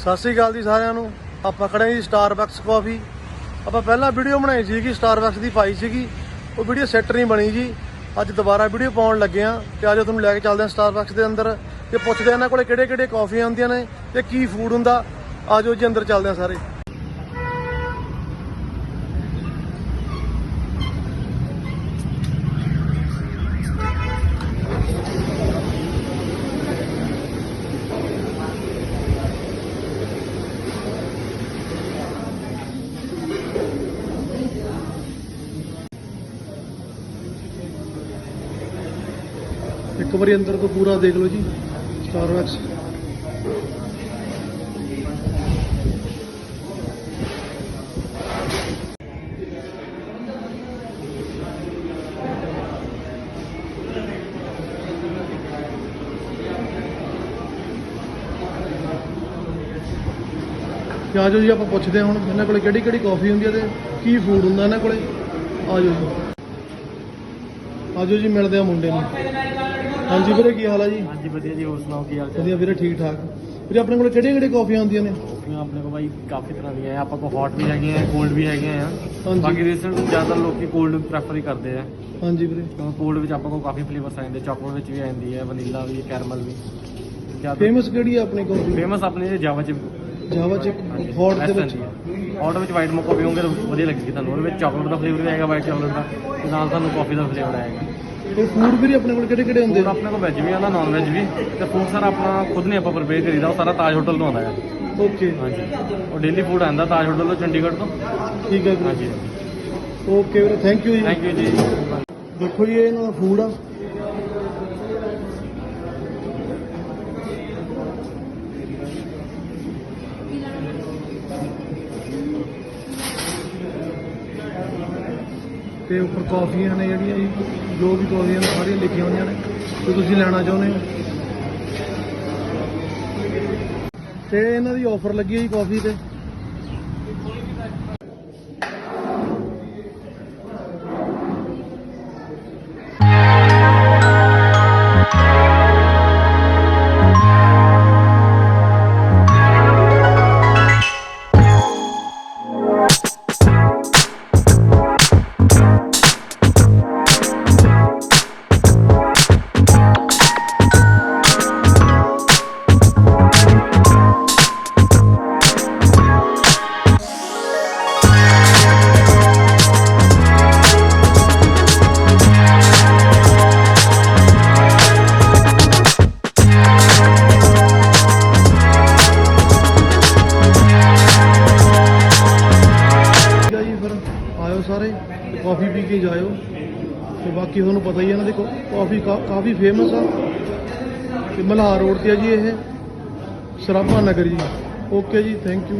ਸਤਿ ਸ੍ਰੀ ਅਕਾਲ ਜੀ ਸਾਰਿਆਂ ਨੂੰ। ਆਪਾਂ ਖੜੇ ਜੀ ਸਟਾਰਬਕਸ ਕਾਫੀ ਆਪਾਂ ਪਹਿਲਾਂ ਵੀਡੀਓ ਬਣਾਈ ਸੀ ਕਿ ਸਟਾਰਬਕਸ ਦੀ ਪਾਈ ਸੀਗੀ। ਉਹ ਵੀਡੀਓ ਸੈੱਟ ਨਹੀਂ ਬਣੀ ਜੀ। ਅੱਜ ਦੁਬਾਰਾ ਵੀਡੀਓ ਪਾਉਣ ਲੱਗੇ ਆ ਤੇ ਅੱਜ ਤੁਹਾਨੂੰ ਲੈ ਕੇ ਚੱਲਦੇ ਆ ਸਟਾਰਬਕਸ ਦੇ ਅੰਦਰ ਤੇ ਪੁੱਛਦੇ ਆ ਇਹਨਾਂ ਕੋਲੇ ਕਿਹੜੇ ਕਿਹੜੇ ਕਾਫੀਆਂ ਹੁੰਦੀਆਂ ਨੇ ਤੇ ਕੀ ਫੂਡ ਹੁੰਦਾ। ਆਜੋ ਜੀ, ਅੰਦਰ ਚੱਲਦੇ ਆ ਸਾਰੇ। ਇੱਕ ਵਾਰੀ ਅੰਦਰ ਤੋਂ ਪੂਰਾ ਦੇਖ ਲਓ ਜੀ। ਸਟਾਰ ਵੈਕਸ ਆ ਜਾਓ ਜੀ, ਆਪਾਂ ਪੁੱਛਦੇ ਹਾਂ ਹੁਣ ਇਹਨਾਂ ਕੋਲੇ ਕਿਹੜੀ ਕਿਹੜੀ ਕਾਫੀ ਹੁੰਦੀ ਹੈ ਤੇ ਕੀ ਫੂਡ ਹੁੰਦਾ ਇਹਨਾਂ ਕੋਲੇ? ਜਾਓ ਜੀ। ਆਜੋ ਜੀ ਮਿਲਦੇ ਆ ਮੁੰਡੇ ਨੂੰ। ਹਾਂਜੀ ਵੀਰੇ ਕੀ ਹਾਲ ਆ ਜੀ? ਹਾਂਜੀ ਵਧੀਆ ਜੀ ਹੋਰ ਸੁਣਾਓ ਕੀ ਹਾਲ ਚਾਲ? ਵਧੀਆ ਵੀਰੇ ਠੀਕ ਠਾਕ। ਵੀਰੇ ਆਪਣੇ ਕੋਲ ਕਿਹੜੀਆਂ ਕਿਹੜੀਆਂ ਕਾਫੀਆਂ ਹੁੰਦੀਆਂ ਨੇ? ਕਾਫੀਆਂ ਆਪਣੇ ਕੋਲ ਬਾਈ ਕਾਫੀ ਤਰ੍ਹਾਂ ਦੀਆਂ ਆ। ਆਪਾਂ ਕੋਲ ਹੌਟ ਵੀ ਹੈਗੀਆਂ ਆ ਕੋਲਡ ਵੀ ਹੈਗੀਆਂ ਆ। ਬਾਕੀ ਰੀਸੈਂਟ ਜ਼ਿਆਦਾ ਲੋਕੀ ਕੋਲਡ ਪ੍ਰੈਫਰ ਹੀ ਕਰਦੇ ਆ। ਹਾਂਜੀ ਵੀਰੇ। ਕੋਲਡ ਵਿੱਚ ਆਪਾਂ ਕੋਲ ਕਾਫੀ ਫਲੇਵਰਸ ਆ ਜਾਂਦੇ ਚਾਕਲੇਟ ਵਿੱਚ ਵੀ ਆ ਜਾਂਦੀ ਹੈ ਵਨੀਲਾ ਵੀ ਕੈਰਮਲ ਵੀ। ਫੇਮਸ ਕਿਹੜੀ ਆ ਆਪਣੀ ਕਾਫੀ ਫੇਮਸ ਆਪਣੇ ਜਾਵਾ ਚ ਜਾਵਾ ਚ ਹੌਟ ਦੇ ਵਿੱਚ? ਹੌਟ ਵਿੱਚ ਵਾਈਟ ਮੋਕਾ ਪੀਓਗੇ ਤਾਂ ਵਧੀਆ ਲੱਗੇਗੀ ਤੁਹਾਨੂੰ। ਉਹਦੇ ਵਿੱਚ ਚਾਕਲੇਟ ਦਾ ਫਲੇਵਰ ਵੀ ਆਏਗਾ ਵਾਈਟ ਚਾਕਲੇਟ ਦਾ। ਤੇ ਨਾਲ ਤੁਹਾਨੂੰ ਕਾਫੀ ਦਾ ਫਲੇਵਰ ਆਏਗਾ। ਤੇ ਫੂਡ ਵੀਰੇ ਆਪਣੇ ਕੋਲ ਕਿਹੜੇ ਕਿਹੜੇ ਹੁੰਦੇ? ਫੂਡ ਆਪਣੇ ਕੋਲ ਵੈਜ ਵੀ ਆਉਂਦਾ ਨਾਨ ਵੈਜ ਵੀ। ਤੇ ਫੂਡ ਸਾਰਾ ਆਪਣਾ ਖੁਦ ਨਹੀਂ ਆਪਾਂ ਪ੍ਰਪੇਅਰ ਕਰੀਦਾ ਉਹ ਸਾਰਾ ਤਾਜ ਹੋਟਲ ਤੋਂ ਆਉਂਦਾ ਹੈ। ਓਕੇ ਹਾਂਜੀ। ਉਹ ਡੇਲੀ ਫੂਡ ਆਉਂਦਾ ਤਾਜ ਹੋਟਲ ਤੋਂ ਚੰਡੀਗੜ੍ਹ ਤੋਂ। ਠੀਕ ਹੈ ਵੀਰੇ ਹਾਂਜੀ। ਓਕੇ ਵੀਰੇ thank you ji. Thank you ji. ਦੇਖੋ ਜੀ ਇਹ ਇਹਨਾਂ ਦਾ ਫੂਡ ਆ। ਤੇ ਉੱਪਰ ਕਾਫੀਆਂ ਨੇ ਜਿਹੜੀਆਂ ਜੀ, ਜੋ ਵੀ ਕਾਫੀਆਂ ਨੇ ਸਾਰੀਆਂ ਲਿਖੀਆਂ ਹੋਈਆਂ ਨੇ ਤੇ ਤੁਸੀਂ ਲੈਣਾ ਚਾਹੁੰਦੇ ਹੋ। ਤੇ ਇਹਨਾਂ ਦੀ ਆਫਰ ਲੱਗੀ ਹੈ ਜੀ ਕਾਫੀ ਤੇ। ਆਇਓ ਸਾਰੇ ਤੇ ਕਾਫੀ ਪੀ ਕੇ ਜਾਇਓ। ਤੇ ਬਾਕੀ ਤੁਹਾਨੂੰ ਪਤਾ ਹੀ ਹੈ ਇਹਨਾਂ ਦੀ ਕਾਫੀ ਕਾਫੀ ਫੇਮਸ ਆ। ਤੇ ਮਲਹਾਰ ਰੋਡ ਤੇ ਆ ਜੀ ਇਹ। ਸਰਾਭਾ ਨਗਰ ਜੀ। ਓਕੇ ਜੀ ਥੈਂਕ ਯੂ